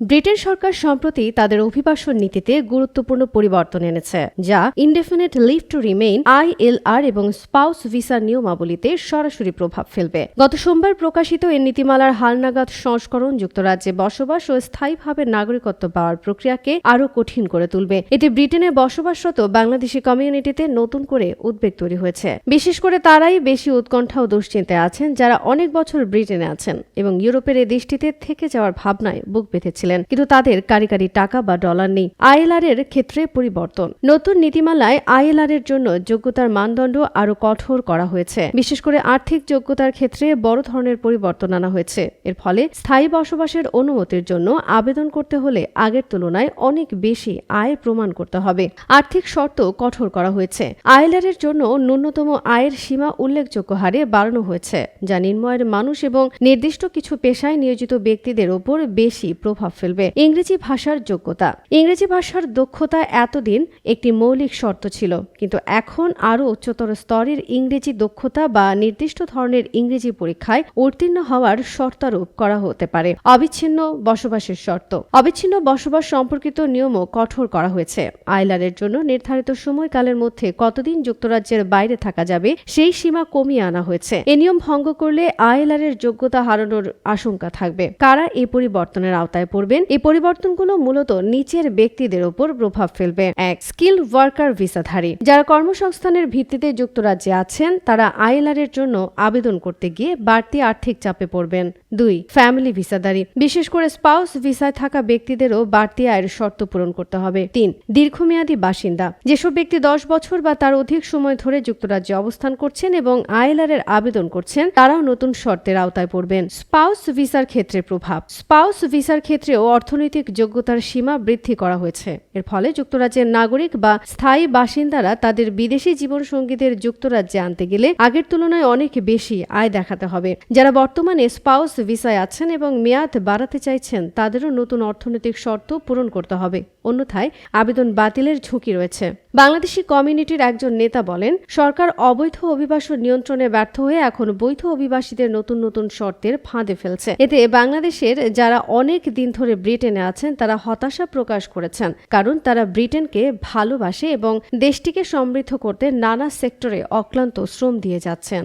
Britain সরকার সম্প্রতি তাদের অভিবাসন নীতিতে গুরুত্বপূর্ণ পরিবর্তন এনেছে, যা indefinite leave to remain ILR এবং স্পাউস ভিসার নিয়মাবলীতে সরাসরি প্রভাব ফেলবে। গত সোমবার প্রকাশিত এই নীতিমালার হালনাগাদ সংস্করণ যুক্তরাজ্যে বসবাস ও স্থায়ীভাবে নাগরিকত্ব পাওয়ার প্রক্রিয়াকে আরও কঠিন করে তুলবে। এতে ব্রিটেনে বসবাসরত বাংলাদেশি কমিউনিটিতে নতুন করে উদ্বেগ তৈরি হয়েছে। বিশেষ করে তারাই বেশি উৎকণ্ঠা ও দুশ্চিন্তায় আছেন, যারা অনেক বছর ব্রিটেনে আছেন এবং ইউরোপের এই দেশটিতে থেকে যাওয়ার ভাবনায় বুক বেঁধেছিলেন। কিন্তু তাদের কারিকারি টাকা বা ডলার নেই। আইএলআর এর ক্ষেত্রে পরিবর্তন। নতুন নীতিমালায় আইএলআর এর জন্য যোগ্যতার মানদণ্ড আরও কঠোর করা হয়েছে। বিশেষ করে আর্থিক যোগ্যতার ক্ষেত্রে বড় ধরনের পরিবর্তন আনা হয়েছে। এর ফলে স্থায়ী বসবাসের অনুমতির জন্য আবেদন করতে হলে আগের তুলনায় অনেক বেশি আয় প্রমাণ করতে হবে। আর্থিক শর্ত কঠোর করা হয়েছে। আইএলআর এর জন্য ন্যূনতম আয়ের সীমা উল্লেখযোগ্য হারে বাড়ানো হয়েছে, যা নিম্নয়ের মানুষ এবং নির্দিষ্ট কিছু পেশায় নিয়োজিত ব্যক্তিদের ওপর বেশি প্রভাব ফেলবে। ইংরেজি ভাষার যোগ্যতা। ইংরেজি ভাষার দক্ষতা এতদিন একটি মৌলিক শর্ত ছিল, কিন্তু এখন আরও উচ্চতর স্তরের ইংরেজি দক্ষতা বা নির্দিষ্ট ধরনের ইংরেজি পরীক্ষায় উত্তীর্ণ হওয়ার শর্তারোপ করা হতে পারে। অবিচ্ছিন্ন বসবাসের শর্ত। অবিচ্ছিন্ন বসবাস সম্পর্কিত নিয়মও কঠোর করা হয়েছে। আইলারের জন্য নির্ধারিত সময়কালের মধ্যে কতদিন যুক্তরাজ্যের বাইরে থাকা যাবে, সেই সীমা কমিয়ে আনা হয়েছে। এ নিয়ম ভঙ্গ করলে আইলারের যোগ্যতা হারানোর আশঙ্কা থাকবে। কারা এই পরিবর্তনের আওতায় পড়বেন এই পরিবর্তনগুলো মূলত নিচের ব্যক্তিদের ওপর প্রভাব ফেলবে। এক স্কিল ওয়ার্কার ভিসাধারী। যারা কর্মসংস্থানের ভিত্তিতে যুক্তরাজ্যে আছেন, তারা আইএলআর এর জন্য আবেদন করতে গিয়ে বাড়তি আর্থিক চাপে পড়বেন। দুই ফ্যামিলি ভিসাধারী। বিশেষ করে স্পাউস ভিসায় থাকা ব্যক্তিদেরও বাড়তি আয়ের শর্ত পূরণ করতে হবে। তিন, দীর্ঘমেয়াদী বাসিন্দা। যেসব ব্যক্তি দশ বছর বা তার অধিক সময় ধরে যুক্তরাজ্যে অবস্থান করছেন এবং আইএলআর এর আবেদন করছেন, তারাও নতুন শর্তের আওতায় পড়বেন। স্পাউস ভিসার ক্ষেত্রে প্রভাব। স্পাউস ভিসার ক্ষেত্রেও অর্থনৈতিক যোগ্যতার সীমা বৃদ্ধি করা হয়েছে। এর ফলে যুক্তরাজ্যের নাগরিক বা স্থায়ী বাসিন্দারা তাদের বিদেশি জীবনসঙ্গীদের যুক্তরাজ্যে আনতে গেলে আগের তুলনায় অনেক বেশি আয় দেখাতে হবে। যারা বর্তমানে স্পাউস ভিসায় আছেন এবং মেয়াদ বাড়াতে চাইছেন, তাদেরও নতুন অর্থনৈতিক শর্ত পূরণ করতে হবে। অন্যথায় আবেদন বাতিলের ঝুঁকি রয়েছে। বাংলাদেশি কমিউনিটির একজন নেতা বলেন, সরকার অবৈধ অভিবাসন নিয়ন্ত্রণে ব্যর্থ হয়ে এখন বৈধ অভিবাসীদের নতুন নতুন শর্তের ফাঁদে ফেলছে। এতে বাংলাদেশের যারা অনেক দিন ধরে ব্রিটেনে আছেন, তারা হতাশা প্রকাশ করেছেন, কারণ তারা ব্রিটেনকে ভালোবাসে এবং দেশটিকে সমৃদ্ধ করতে নানা সেক্টরে অক্লান্ত শ্রম দিয়ে যাচ্ছেন।